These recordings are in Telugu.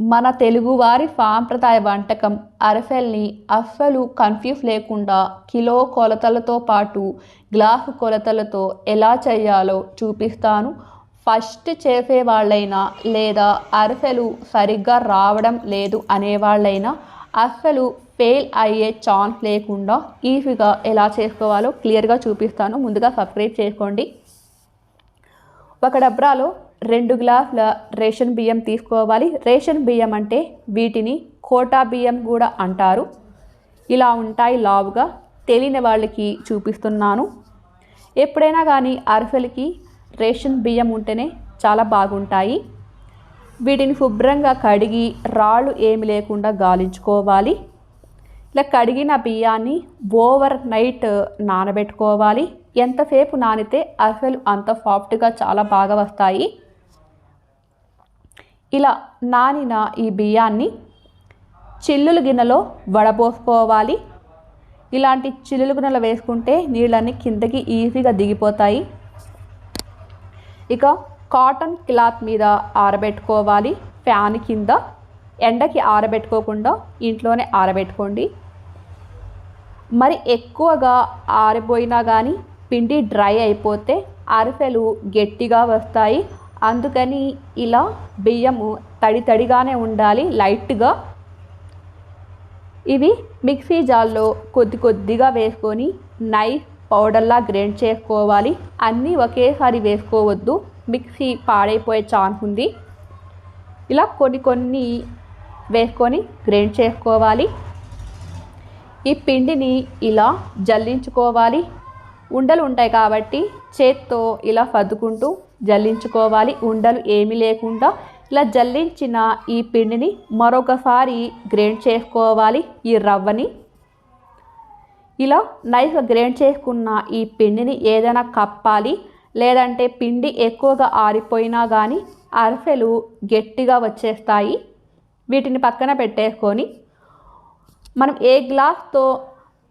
మన తెలుగువారి సాంప్రదాయ వంటకం అరిసెల్ని అస్సలు కన్ఫ్యూజ్ లేకుండా కిలో కొలతలతో పాటు గ్లాసు కొలతలతో ఎలా చేయాలో చూపిస్తాను. ఫస్ట్ చేసే వాళ్ళైనా లేదా అరిసెలు సరిగ్గా రావడం లేదు అనేవాళ్ళైనా అస్సలు ఫెయిల్ అయ్యే ఛాన్స్ లేకుండా ఈజీగా ఎలా చేసుకోవాలో క్లియర్గా చూపిస్తాను. ముందుగా సబ్స్క్రైబ్ చేసుకోండి. ఒక డబ్రాలో రెండు గ్లాసుల రేషన్ బియ్యం తీసుకోవాలి. రేషన్ బియ్యం అంటే వీటిని కోటా బియ్యం కూడా అంటారు. ఇలా ఉంటాయి లావుగా తెలియని వాళ్ళకి చూపిస్తున్నాను. ఎప్పుడైనా కానీ అరిసెలకి రేషన్ బియ్యం ఉంటేనే చాలా బాగుంటాయి. వీటిని శుభ్రంగా కడిగి రాళ్ళు ఏమి లేకుండా గాలించుకోవాలి. ఇలా కడిగిన బియ్యాన్ని ఓవర్ నైట్ నానబెట్టుకోవాలి. ఎంతసేపు నానితే అసలు అంత సాఫ్ట్గా చాలా బాగా వస్తాయి. ఇలా నానిన ఈ బియ్యాన్ని చిల్లుల గిన్నెలో వడపోసుకోవాలి. ఇలాంటి చిల్లుల గిన్నెలో వేసుకుంటే నీళ్ళన్నీ కిందకి ఈజీగా దిగిపోతాయి. ఇక కాటన్ క్లాత్ మీద ఆరబెట్టుకోవాలి. ఫ్యాన్ కింద ఎండకి ఆరబెట్టుకోకుండా ఇంట్లోనే ఆరబెట్టుకోండి. మరి ఎక్కువగా ఆరిపోయినా కానీ పిండి డ్రై అయిపోతే అరిసెలు గట్టిగా వస్తాయి. అందుకని ఇలా బియ్యము తడి తడిగానే ఉండాలి లైట్గా. ఇవి మిక్సీ జార్లో కొద్ది కొద్దిగా వేసుకొని నైఫ్ పౌడర్లా గ్రైండ్ చేసుకోవాలి. అన్నీ ఒకేసారి వేసుకోవద్దు మిక్సీ పాడైపోయే ఛాన్స్ ఉంది. ఇలా కొన్ని కొన్ని వేసుకొని గ్రైండ్ చేసుకోవాలి. ఈ పిండిని ఇలా జల్లించుకోవాలి. ఉండలు ఉంటాయి కాబట్టి చేత్తో ఇలా సర్దుకుంటూ జల్లించుకోవాలి. ఉండలు ఏమీ లేకుండా ఇలా జల్లించిన ఈ పిండిని మరొకసారి గ్రైండ్ చేసుకోవాలి ఈ రవ్వని. ఇలా నైస్గా గ్రైండ్ చేసుకున్న ఈ పిండిని ఏదైనా కప్పాలి. లేదంటే పిండి ఎక్కువగా ఆరిపోయినా కానీ అరిసెలు గట్టిగా వచ్చేస్తాయి. వీటిని పక్కన పెట్టేసుకొని మనం ఏ గ్లాస్తో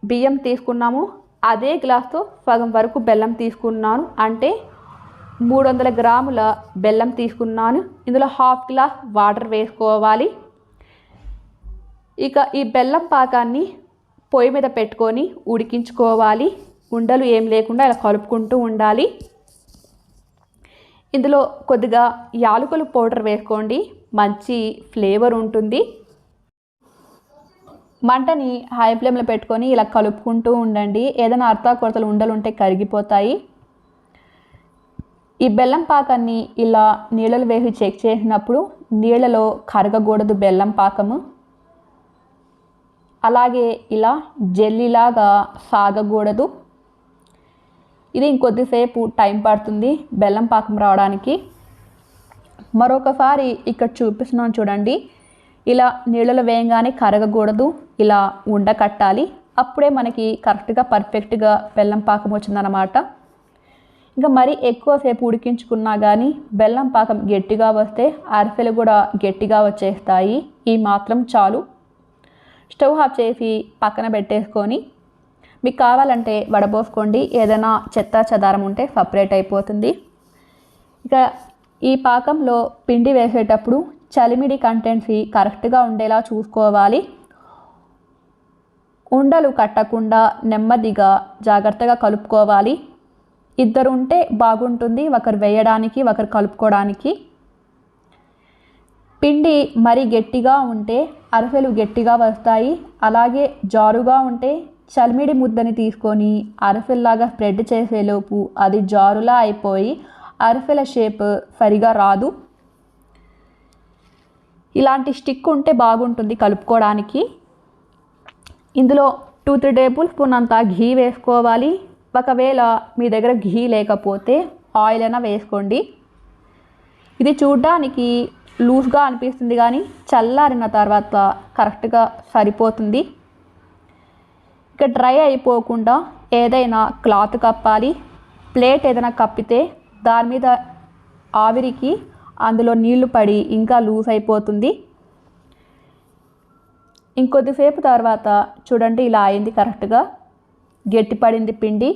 బియ్యం తీసుకున్నామో అదే గ్లాస్తో సగం వరకు బెల్లం తీసుకున్నాను. అంటే మూడు వందల గ్రాముల బెల్లం తీసుకున్నాను. ఇందులో హాఫ్ గ్లాస్ వాటర్ వేసుకోవాలి. ఇక ఈ బెల్లం పాకాన్ని పొయ్యి మీద పెట్టుకొని ఉడికించుకోవాలి. ఉండలు ఏం లేకుండా ఇలా కలుపుకుంటూ ఉండాలి. ఇందులో కొద్దిగా యాలకులు పౌడర్ వేసుకోండి. మంచి ఫ్లేవర్ ఉంటుంది. మంటని హై ఫ్లేమ్లో పెట్టుకొని ఇలా కలుపుకుంటూ ఉండండి. ఏదైనా అర్థ కొరతలు ఉండలు ఉంటే కరిగిపోతాయి. ఈ బెల్లం పాకాన్ని ఇలా నీళ్ళలో వేసి చెక్ చేసినప్పుడు నీళ్ళలో కరగకూడదు బెల్లం పాకము. అలాగే ఇలా జెల్లీలాగా సాగకూడదు. ఇది ఇంకొద్దిసేపు టైం పడుతుంది బెల్లం పాకం రావడానికి. మరొకసారి ఇక్కడ చూపిస్తున్నాను చూడండి. ఇలా నీళ్ళలో వేయంగానే కరగకూడదు ఇలా ఉండకట్టాలి అప్పుడే మనకి కరెక్ట్గా పర్ఫెక్ట్గా బెల్లం పాకం వచ్చిందనమాట ఇంకా మరీ ఎక్కువసేపు ఉడికించుకున్నా కానీ బెల్లం పాకం గట్టిగా వస్తే అరిసెలు కూడా గట్టిగా వచ్చేస్తాయి. ఈ మాత్రం చాలు. స్టవ్ ఆఫ్ చేసి పక్కన పెట్టేసుకొని మీకు కావాలంటే వడబోసుకోండి. ఏదైనా చెత్త చెదారం ఉంటే సపరేట్ అయిపోతుంది. ఇక ఈ పాకంలో పిండి వేసేటప్పుడు చలిమిడి కంటెంట్స్ కరెక్ట్గా ఉండేలా చూసుకోవాలి. ఉండలు కట్టకుండా నెమ్మదిగా జాగ్రత్తగా కలుపుకోవాలి. ఇద్దరు ఉంటే బాగుంటుంది ఒకరు వేయడానికి ఒకరు కలుపుకోవడానికి పిండి మరి గట్టిగా ఉంటే అరసెలు గట్టిగా వస్తాయి. అలాగే జారుగా ఉంటే చలిమిడి ముద్దని తీసుకొని అరసెల్లాగా స్ప్రెడ్ చేసేలోపు అది జారులా అయిపోయి అరసెల షేప్ సరిగా రాదు. ఇలాంటి స్టిక్ ఉంటే బాగుంటుంది కలుపుకోవడానికి ఇందులో టూ త్రీ టేబుల్ స్పూన్ అంత ఘీ వేసుకోవాలి. ఒకవేళ మీ దగ్గర ఘీ లేకపోతే ఆయిల్ అయినా వేసుకోండి. ఇది చూడడానికి లూజ్గా అనిపిస్తుంది కానీ చల్లారిన తర్వాత కరెక్ట్గా సరిపోతుంది. ఇక డ్రై అయిపోకుండా ఏదైనా క్లాత్ కప్పాలి. ప్లేట్ ఏదైనా కప్పితే దాని మీద ఆవిరికి అందులో నీళ్ళు పడి ఇంకా లూజ్ అయిపోతుంది. ఇంకొద్దిసేపు తర్వాత చూడండి ఇలా అయింది కరెక్ట్గా గట్టిపడింది పిండి.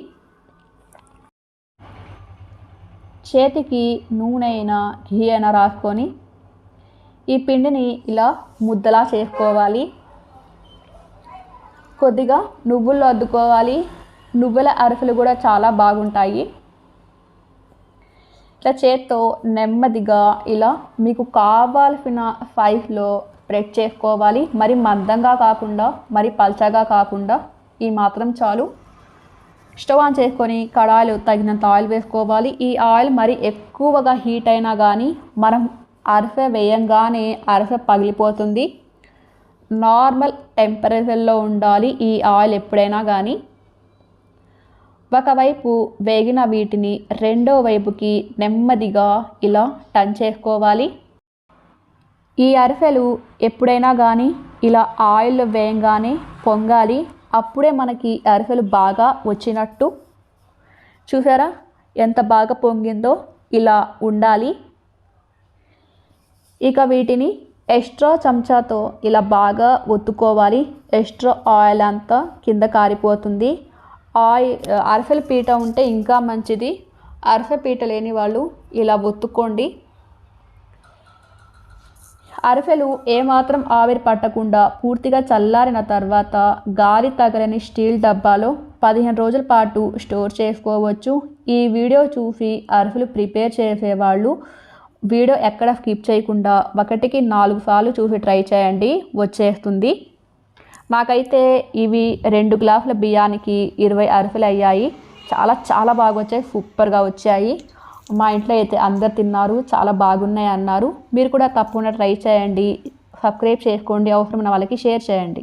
చేతికి నూనె అయినా ఘీ అయినా రాసుకొని ఈ పిండిని ఇలా ముద్దలా చేసుకోవాలి. కొద్దిగా నువ్వులు అద్దుకోవాలి. నువ్వుల అరిసెలు కూడా చాలా బాగుంటాయి. ఇట్లా చేత్తో నెమ్మదిగా ఇలా మీకు కావాల్సిన సైజ్లో స్ప్రెడ్ చేసుకోవాలి. మరి మందంగా కాకుండా మరి పల్చగా కాకుండా ఈ మాత్రం చాలు. స్టవ్ ఆన్ చేసుకొని కడాయిలు తగినంత ఆయిల్ వేసుకోవాలి. ఈ ఆయిల్ మరి ఎక్కువగా హీట్ అయినా కానీ మనం అరసె వేయంగానే అరసె పగిలిపోతుంది. నార్మల్ టెంపరేచర్లో ఉండాలి ఈ ఆయిల్ ఎప్పుడైనా కానీ ఒకవైపు వేగిన వీటిని రెండో వైపుకి నెమ్మదిగా ఇలా టన్ చేసుకోవాలి. ఈ అరిసెలు ఎప్పుడైనా కానీ ఇలా ఆయిల్ వేయంగానే పొంగాలి. అప్పుడే మనకి అరిసెలు బాగా వచ్చినట్టు. చూసారా? ఎంత బాగా పొంగిందో ఇలా ఉండాలి. ఇక వీటిని ఎక్స్ట్రా చెంచాతో ఇలా బాగా ఒత్తుకోవాలి. ఎక్స్ట్రా ఆయిల్ అంతా కింద కారిపోతుంది. ఆయిల్ అరసెల పీట ఉంటే ఇంకా మంచిది. అరసె పీట లేని వాళ్ళు ఇలా ఒత్తుకోండి. అరిఫెలు ఏమాత్రం ఆవిరి పట్టకుండా పూర్తిగా చల్లారిన తర్వాత గాలి తగలని స్టీల్ డబ్బాలో పదిహేను రోజుల పాటు స్టోర్ చేసుకోవచ్చు. ఈ వీడియో చూసి అరసెలు ప్రిపేర్ చేసేవాళ్ళు వీడియో ఎక్కడ స్కిప్ చేయకుండా ఒకటికి నాలుగు సార్లు చూసి ట్రై చేయండి. వచ్చేస్తుంది. నాకైతే ఇవి రెండు గ్లాసుల బియ్యానికి ఇరవై అరసెలు అయ్యాయి. చాలా చాలా బాగా వచ్చాయి. సూపర్గా వచ్చాయి. మా ఇంట్లో అయితే అందరు తిన్నారు చాలా బాగున్నాయి అన్నారు. మీరు కూడా తప్పకుండా ట్రై చేయండి సబ్స్క్రైబ్ చేసుకోండి అవసరమైన వాళ్ళకి షేర్ చేయండి.